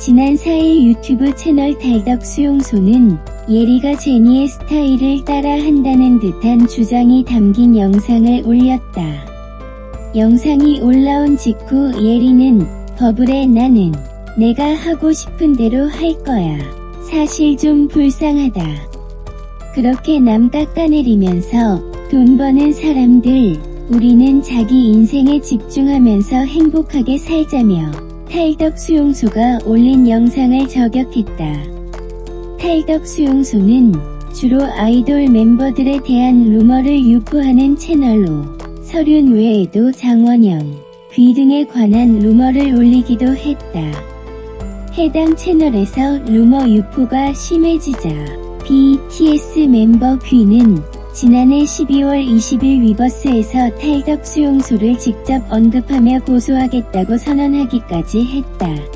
지난 4일 유튜브 채널 달덕 수용소는 예리가 제니의 스타일을 따라 한다는 듯한 주장이 담긴 영상을 올렸다. 영상이 올라온 직후 예리는 버블에 나는 내가 하고 싶은 대로 할 거야. 사실 좀 불쌍하다. 그렇게 남 깎아내리면서 돈 버는 사람들, 우리는 자기 인생에 집중하면서 행복하게 살자며 탈덕 수용소가 올린 영상을 저격했다. 탈덕 수용소는 주로 아이돌 멤버들에 대한 루머를 유포하는 채널로 서륜 외에도 장원영, 귀 등에 관한 루머를 올리기도 했다. 해당 채널에서 루머 유포가 심해지자 BTS 멤버 귀는 지난해 12월 20일 위버스에서 탈덕 수용소를 직접 언급하며 고소하겠다고 선언하기까지 했다.